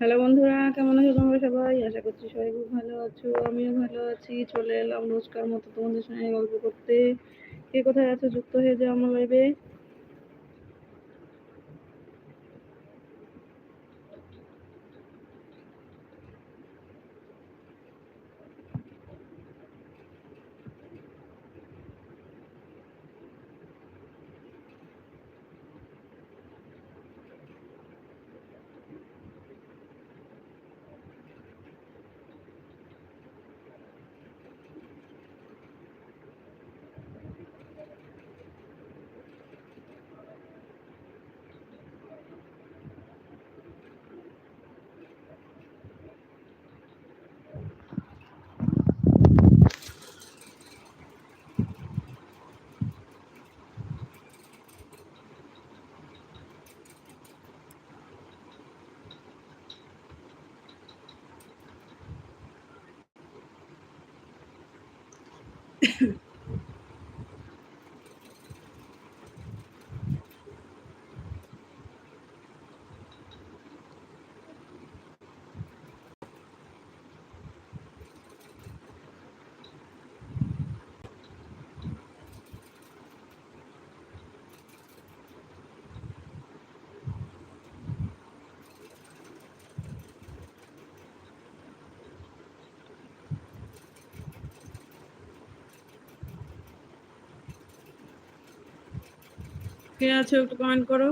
Hello বন্ধুরা, কেমন আছো তোমরা সবাই? আশা করছি সবাই খুব ভালো আছো, আমিও ভালো আছি। চলে এলাম রোজকার মতো তোমাদের সঙ্গে গল্প করতে। কে কোথায় আছো? যুক্ত হয়ে যাও আমার লাইভে কে আছে একটু কমেন্ট করো।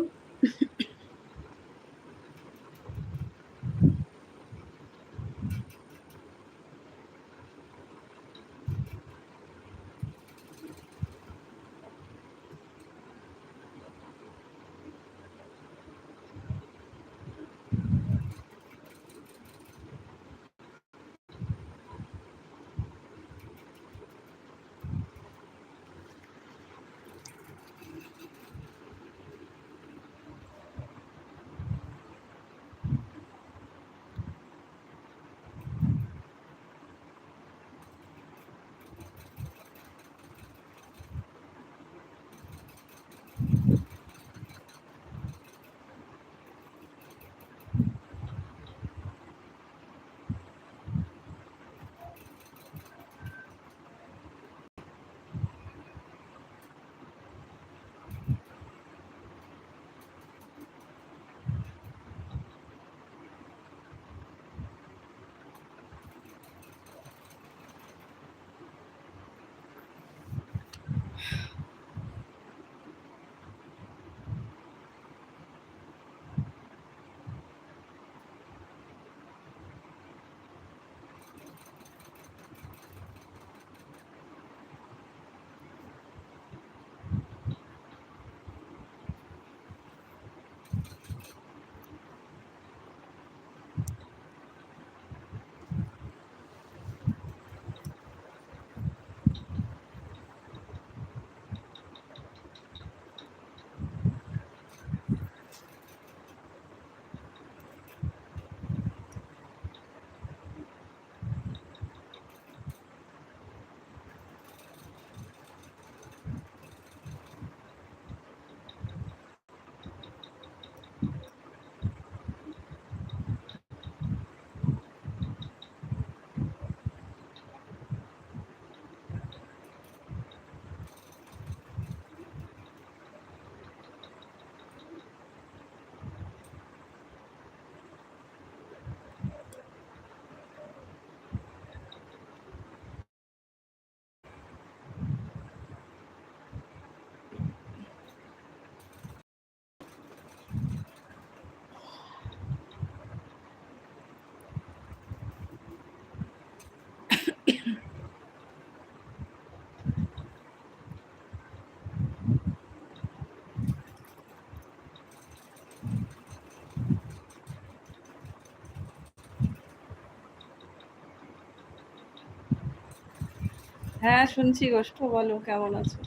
হ্যাঁ শুনছি গোষ্ঠ, বলো, কেমন আছো?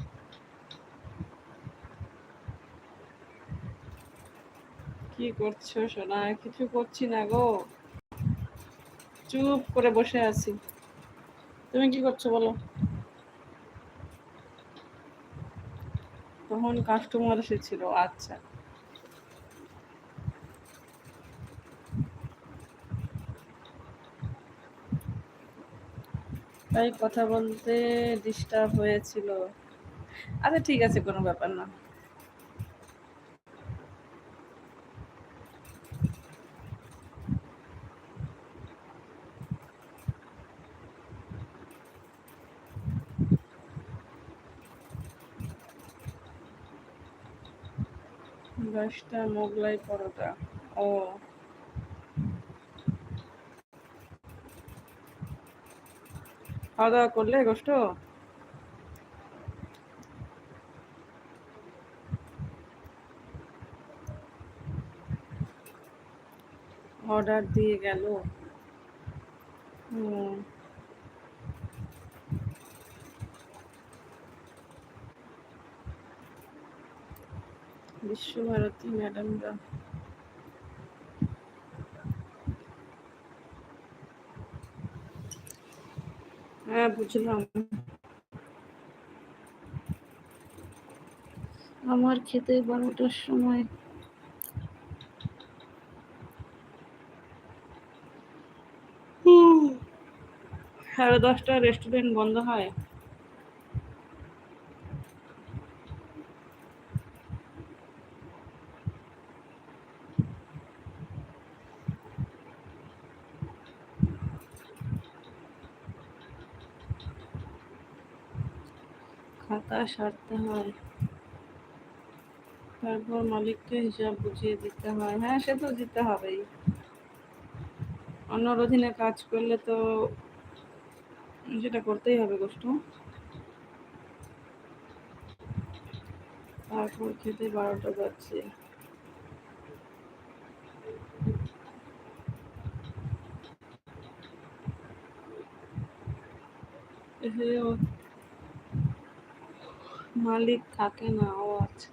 কি করছ সোনা? কিছু করছি না গো। চুপ করে বসে আছি। তুমি কি করছ বলো? তখন কাস্টমার এসেছিল আচ্ছা। তাই কথা বলতে ডিস্টার্ব হয়েছিল। আচ্ছা ঠিক আছে, কোনো ব্যাপার না। দশটা মোগলাই পরোটা। ও। খাওয়া দাওয়া করলে গোষ্ঠ? অর্ডার দিয়ে গেল। হুম। বিশ্বভারতী ম্যাডামরা হ্যাঁ বুঝলাম। আমার খেতে বারোটার সময়। সাড়ে দশটা রেস্টুরেন্ট বন্ধ হয় খাতা সারতে হয়। তারপর মালিককে হিসাব বুঝিয়ে দিতে হয়। হ্যাঁ সে তো দিতে হবেই। অন্যর অধীনে কাজ করলে তো সেটা করতেই হবে গোষ্ঠ। তারপর খেতে বারোটা বাজছে। মালিক থাকে না ও আচ্ছা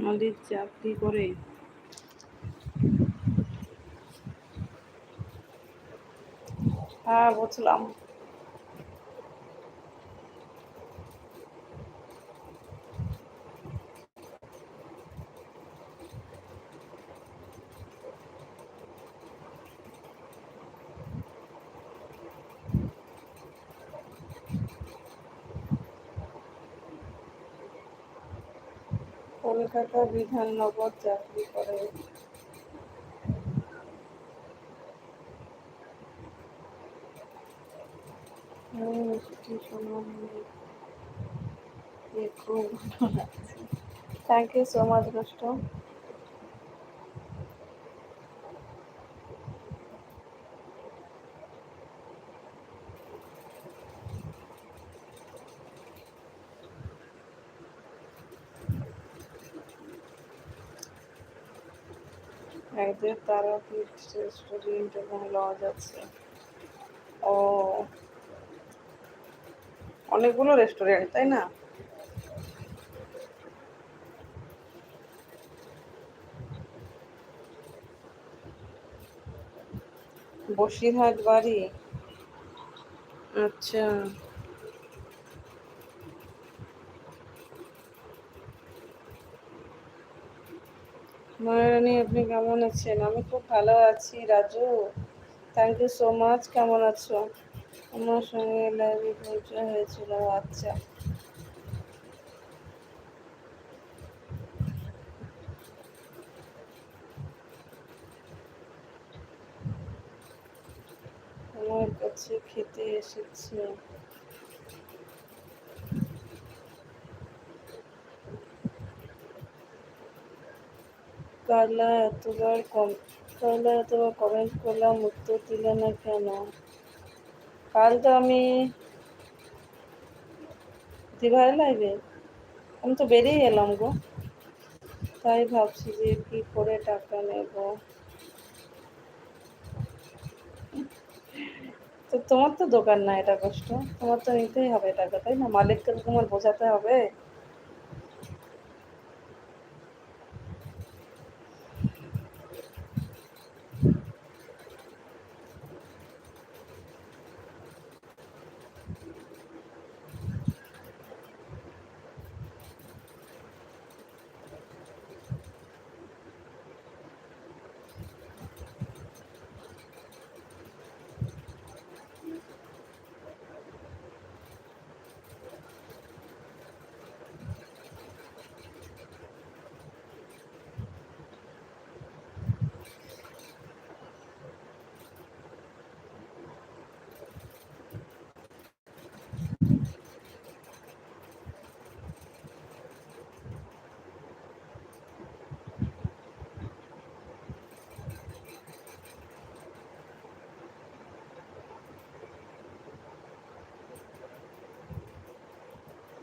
মালিক চাকরি করে। হ্যাঁ বুঝলাম কলকাতা বিধাননগর চাকরি করে। থ্যাংক ইউ সো মাচ গোষ্ঠ একদের তারাপীঠ রেস্টুরেন্ট এবং লজ আছে। ও অনেকগুলো রেস্টুরেন্ট তাই না? বসিরহাট বাড়ি? আচ্ছা। মহারানী আপনি কেমন আছেন? আমি খুব ভালো আছি, Raju. Thank you so much কেমন আছো? আমার সঙ্গে লাইভে পরিচয় হয়েছিল আচ্ছা। আমার কাছে খেতে এসেছে। কালা এতবার কম কালা এতবার কমেন্ট করলাম, উত্তর দিলে না কেন? কাল তো আমি দিভাই লাইবে আমি তো বেরিয়ে এলাম গো। তাই ভাবছি যে কি করে টাকা নেব। তো তোমার তো দোকান না এটা কষ্ট, তোমার তো নিতেই হবে টাকা, তাই না? মালিককে তোমার বোঝাতে হবে।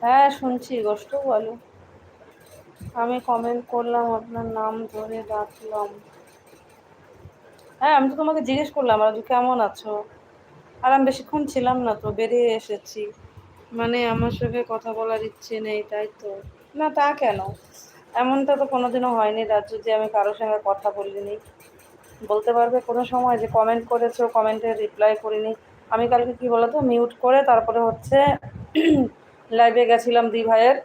হ্যাঁ শুনছি। গোষ্ঠ বলো। আমি কমেন্ট করলাম, আপনার নাম ধরে ডাকলাম হ্যাঁ আমি তো তোমাকে জিজ্ঞেস করলাম রাজু কেমন আছো? আর আমি বেশিক্ষণ ছিলাম না তো, বেরিয়ে এসেছি। মানে আমার সঙ্গে কথা বলার ইচ্ছে নেই, তাই তো। না, তা কেন? এমনটা তো কোনোদিনও হয়নি রাজু যে আমি কারোর সঙ্গে কথা বলিনি। বলতে পারবে কোনো সময় যে কমেন্ট করেছ কমেন্টে রিপ্লাই করিনি। আমি কালকে কি বলতো মিউট করে তারপরে হচ্ছে লাইভে গেছিলাম দি ভাইয়ের।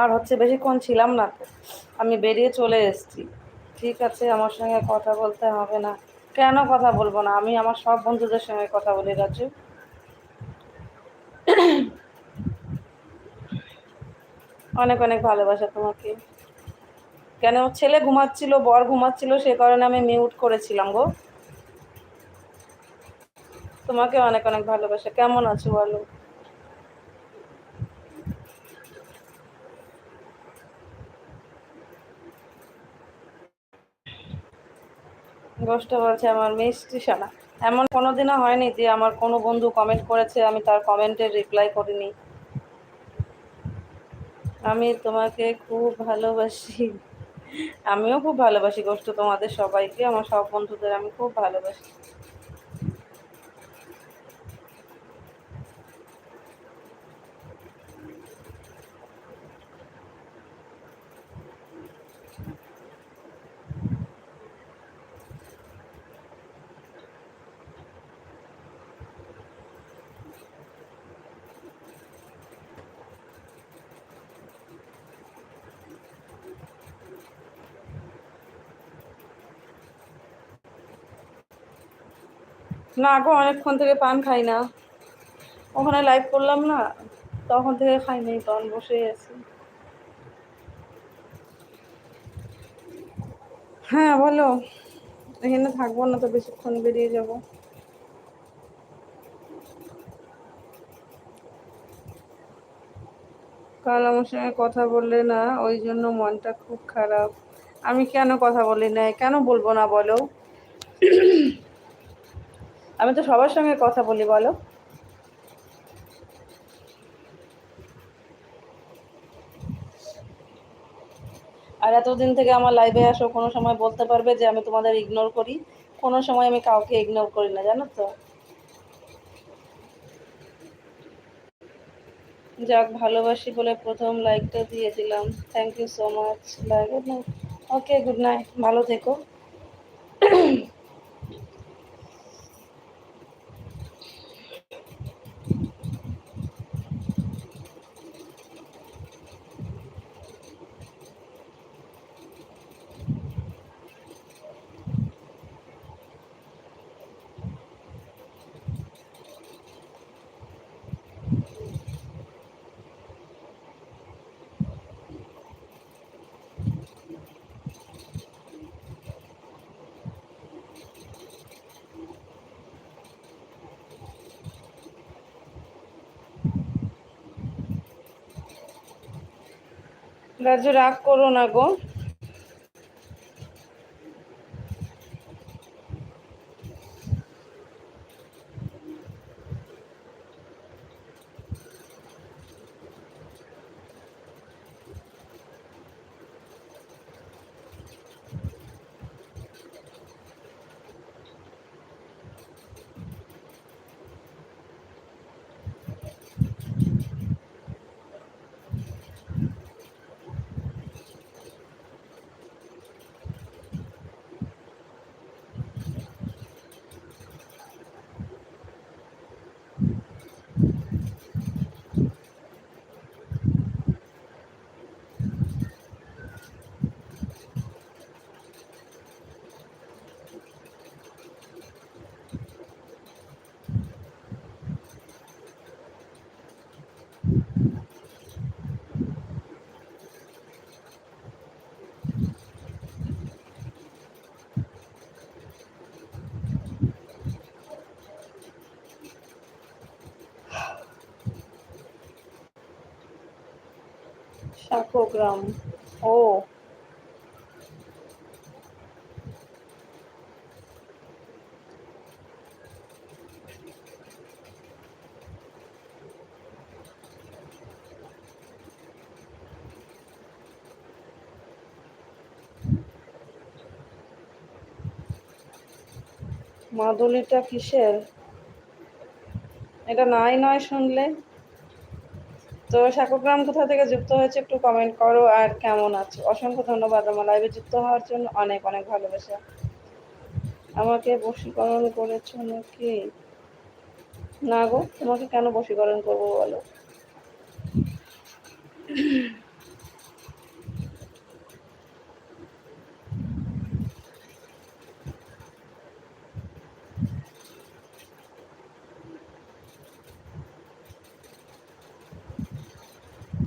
আর হচ্ছে বেশিক্ষণ ছিলাম না। আমি বেরিয়ে চলে এসেছি। ঠিক আছে, আমার সঙ্গে কথা বলতে হবে না। কেন কথা বলব না? আমি আমার সব বন্ধুদের সঙ্গে কথা বলি, রাজু। অনেক অনেক ভালোবাসা তোমাকে। কেন? ছেলে ঘুমাচ্ছিল, বর ঘুমাচ্ছিল, সে কারণে আমি মিউট করেছিলাম গো। তোমাকে অনেক অনেক ভালোবাসা। কেমন আছো বলো? গোষ্ঠ বলছে, আমার মিষ্টি সোনা এমন কোনোদিনও হয়নি যে আমার কোনো বন্ধু কমেন্ট করেছে, আমি তার কমেন্টের রিপ্লাই করিনি। আমি তোমাকে খুব ভালোবাসি। আমিও খুব ভালোবাসি গোষ্ঠ তোমাদের সবাইকে, আমার সব বন্ধুদের আমি খুব ভালোবাসি। না গো, অনেকক্ষণ থেকে পান খাই না। ওখানে লাইভ করলাম না, তখন থেকে খাই নাই, তখন বসেই আছি। হ্যাঁ বলো। এখানে থাকব না তো, বেশিক্ষণ বেরিয়ে যাব। কাল আমার সঙ্গে কথা বললে না, ওই জন্য মনটা খুব খারাপ। আমি কেন কথা বলি না কেন বলব না বলো? আমি তো সবার সঙ্গে কথা বলি, বলো। আর এতদিন থেকে আমার লাইভে আসো, কোনো সময় বলতে পারবে যে আমি তোমাদের ইগনোর করি। কোনো সময় আমি কাউকে ইগনোর করি না, জানো তো? যাক, ভালোবাসি বলে প্রথম লাইকটা দিয়েছিলাম। Thank you so much night okay good night ভালো থেকো। রাজু রাগ করো না গো। tachogram. ও। মাদুলিটা কিসের? এটা নাই নয় শুনলে? তো সাকুগ্রাম কোথা থেকে যুক্ত হয়েছে একটু কমেন্ট করো আর কেমন আছো? অসংখ্য ধন্যবাদ, আমার লাইভে যুক্ত হওয়ার জন্য অনেক অনেক ভালোবাসা। আমাকে বশীকরণ করেছ নাকি? না গো, তোমাকে কেন বশীকরণ করব বলো?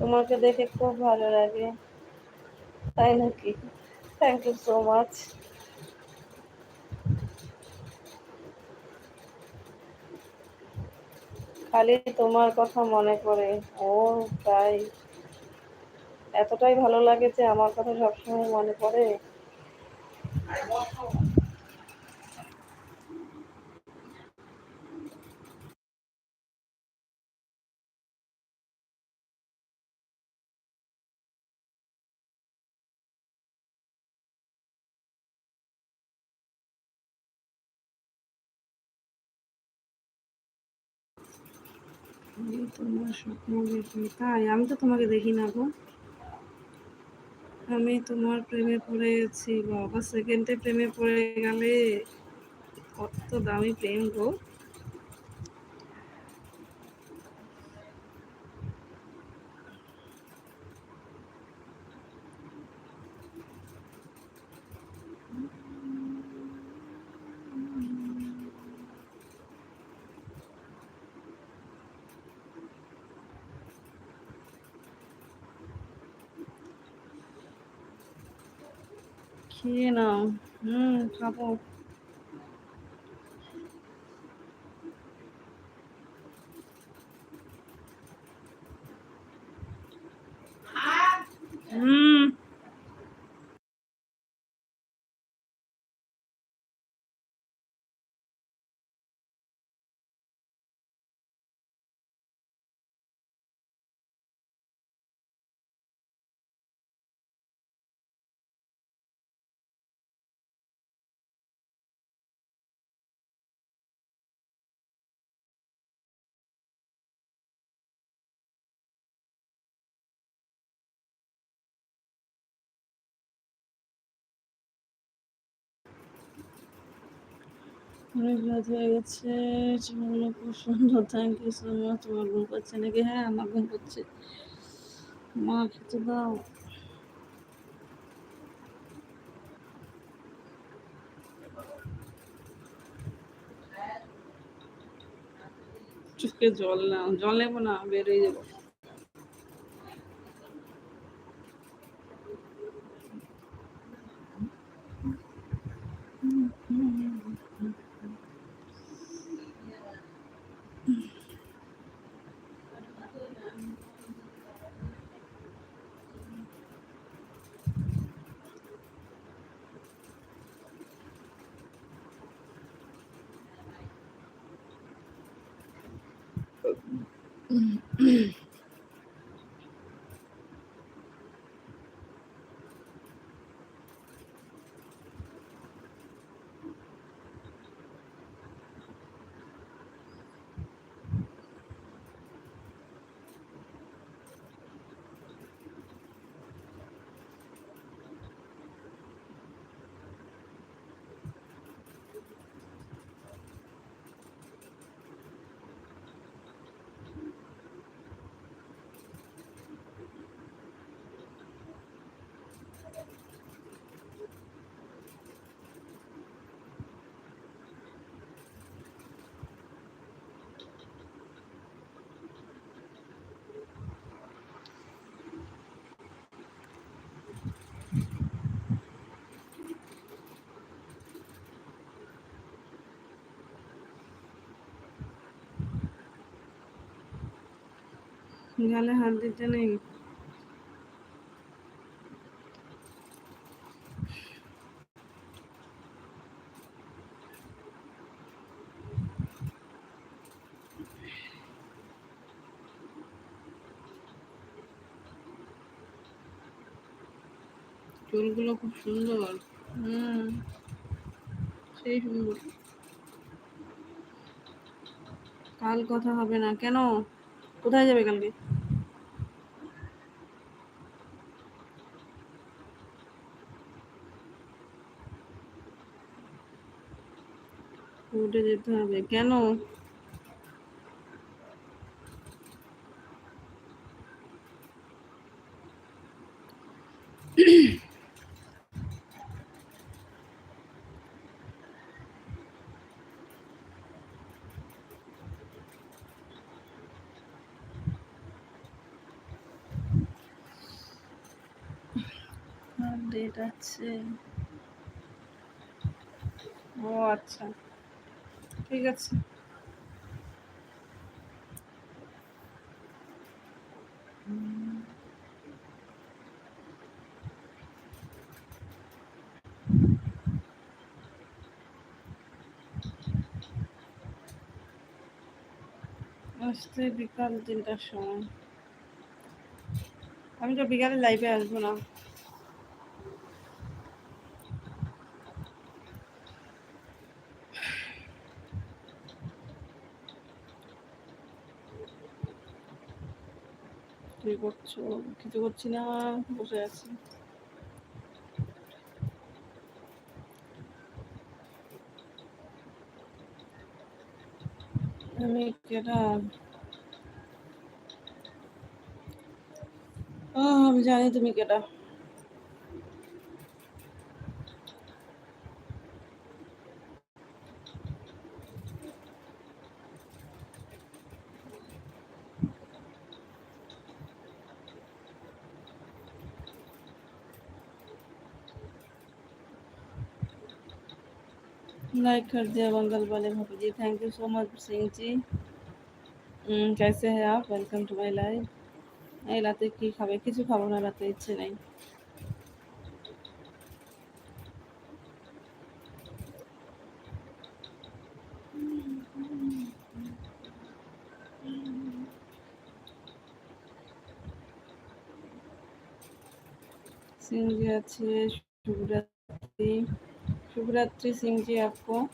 তোমাকে দেখে খুব ভালো লাগে। তাই নাকি? থ্যাংক ইউ সো মাচ খালি তোমার কথা মনে পড়ে। ও, তাই। এতটাই ভালো লাগে যে আমার কথা সবসময় মনে পড়ে। তোমার স্বপ্ন দেখি তাই, আমি তো তোমাকে দেখি না গো। আমি তোমার প্রেমে পড়ে গেছি বাবা সেকেন্ডে প্রেমে পড়ে গেলে কত দামি প্রেম গো। খেয়ে নাও হুম খাব হুম অনেক রাত হয়ে গেছে চুলগুলো খুব সুন্দর থ্যাংক ইউ সো মাচ তোমার ঘুম পাচ্ছে নাকি? হ্যাঁ আমার ঘুম পাচ্ছে। মা, খেতে দাও। চোখে জল না, জল নেব না, বেরিয়ে যাব। গালে হাত দিতে নেই। চুলগুলো খুব সুন্দর। হুম, সেই সুন্দর। কাল কথা হবে না। কেন? কোথায় যাবে কালকে? উঠে যেতে হবে কেন? ডেট আছে। ও আচ্ছা। ঠিক আছে। আসতে বিকাল তিনটার সময়। আমি তো বিকালে লাইভে আসব না। কি করছ কিছু করছি না বসে আছি আমি কেটা আমি জানি তুমি কেটা लाइक कर दिया बंगल वाले भाभी जी thank you so much Singh ji हम्म, कैसे हैं आप वेलकम टू माय लाइफ এই রাতে কি খাবে কিছু খাবো না রাতে ইচ্ছে নেই सिंह जी अच्छे शुभरात्रि सिंह जी आपको।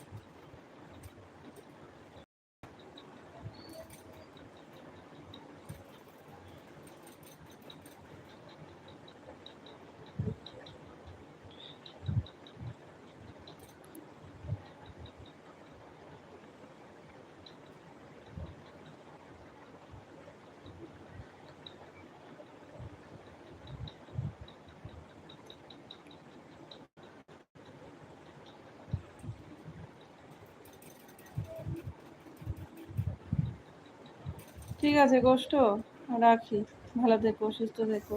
ঠিক আছে কষ্ট রাখি। ভালো থেকো সুস্থ থেকো।